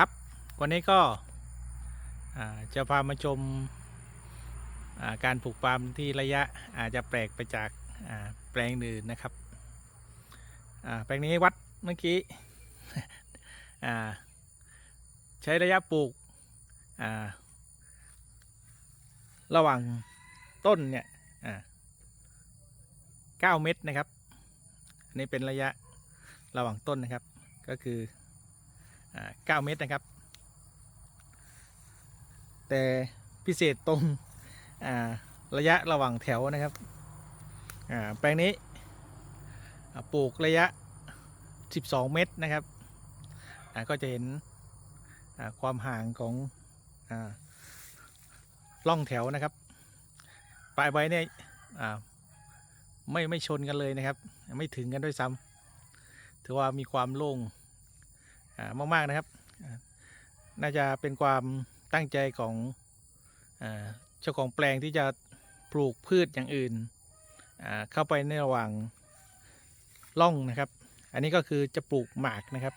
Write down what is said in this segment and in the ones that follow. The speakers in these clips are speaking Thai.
ครับ วันนี้ก็จะพามาชมาการปลูกปาล์มที่ระยะอาจจะแปลกไปจากาแปลงอื่นนะครับแปลงนี้วัดเมื่อกี้ใช้ระยะปลูกระหว่างต้นเนี่ยอ่าเก้าเมตรนะครับ อันนี้เป็นระยะระหว่างต้นนะครับก็คือ 9 เมตรนะครับ แต่พิเศษตรงระยะระหว่างแถวนะครับแปลงนี้ปลูกระยะ 12 เมตรนะครับก็จะเห็นความห่างของอล่องแถวนะครับ ปลายใบเนี่ยไม่ไม่ชนกันเลยนะครับ ไม่ถึงกันด้วยซ้ำถือว่ามีความโล่ง มากๆนะครับ น่าจะเป็นความตั้งใจของเจ้าของแปลงที่จะปลูกพืชอย่างอื่น เข้าไปในระหว่างร่องนะครับ อันนี้ก็คือจะปลูกหมากนะครับ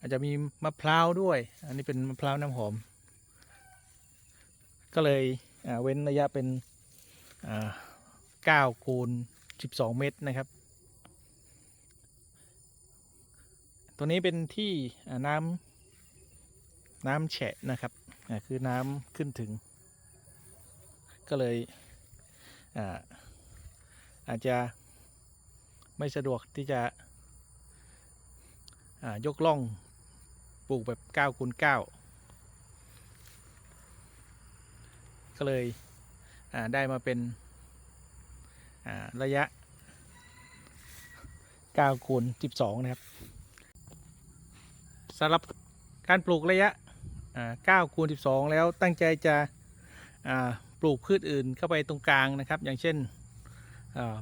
อาจจะมีมะพร้าวด้วย อันนี้เป็นมะพร้าวน้ำหอม ก็เลยเว้นระยะเป็นอ่า9คูณ12 เมตรนะครับ ตัวนี้เป็นที่อ่าน้ำน้ำแฉะนะครับคือน้ำขึ้นถึง ก็เลยอาจจะไม่สะดวกที่จะยกล่องปลูกแบบ9คูณ9ก็เลยได้มาเป็นระยะ9คูณ12 นะครับ สำหรับการปลูกระยะ9คูณ12 แล้วตั้งใจจะปลูกพืชอื่นเข้าไปตรงกลางนะครับ อย่างเช่น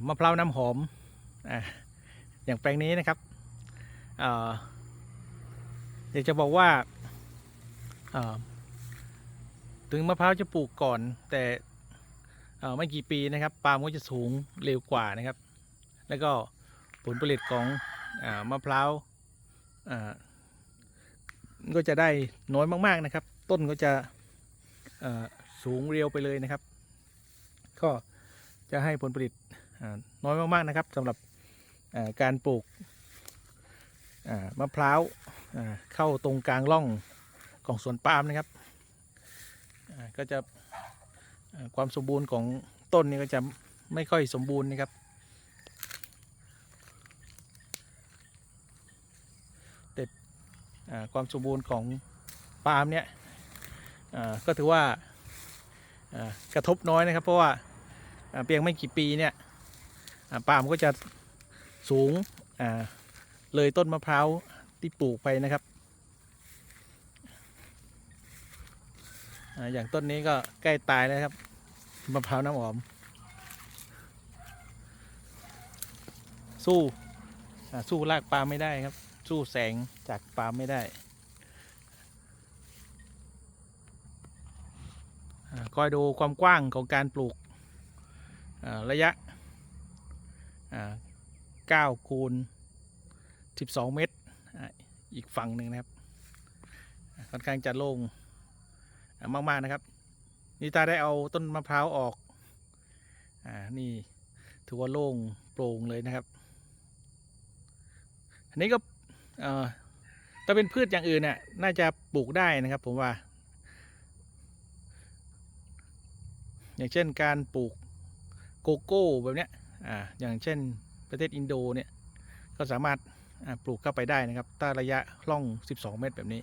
มะพร้าวน้ำหอมออย่างแปลงนี้นะครับอยากจะบอกว่าถึงมะพร้าวจะปลูกก่อน แต่ไม่กี่ปีนะครับปาล์มก็จะสูงเร็วกว่านะครับ แล้วก็ผลผลิตของอมะพร้าว ก็จะได้น้อยมากๆนะครับ ต้นก็จะสูงเรียวไปเลยนะครับ ก็จะให้ผลผลิตน้อยมากๆนะครับสำหรับการปลูกมะพร้าวเข้าตรงกลางร่องของสวนปาล์มนะครับก็จะความสมบูรณ์ของต้นนี่ก็จะไม่ค่อยสมบูรณ์นะครับ อ่า ความสมบูรณ์ของปาล์มเนี่ยก็ถือว่ากระทบน้อยนะครับ เพราะว่าเพียงไม่กี่ปีเนี่ยอ่าปาล์มก็จะสูงเลยต้นมะพร้าวที่ปลูกไปนะครับอย่างต้นนี้ก็ใกล้ตายแล้วครับมะพร้าวน้ำหอม สู้สู้รากปาล์มไม่ได้ครับ สู้แสงจากปาล์มไม่ได้คอยดูความกว้างของการปลูกระยะ9คูณ12 เมตร อีกฝั่งหนึ่งนะครับ ค่อนข้างจะโล่งมาก ๆ นะครับ นี่ตาได้เอาต้นมะพร้าวออกอ่านี่ถือว่าโล่งโปร่งเลยนะครับ อันนี้ก็ เออถ้าเป็นพืชอย่างอื่นน่ะน่าจะปลูกได้นะครับผมว่า อย่างเช่นการปลูกโกโก้แบบเนี้ยอ่าอย่างเช่นประเทศอินโดเนี่ยก็สามารถปลูกเข้าไปได้นะครับถ้าระยะล่อง 12 เมตรแบบนี้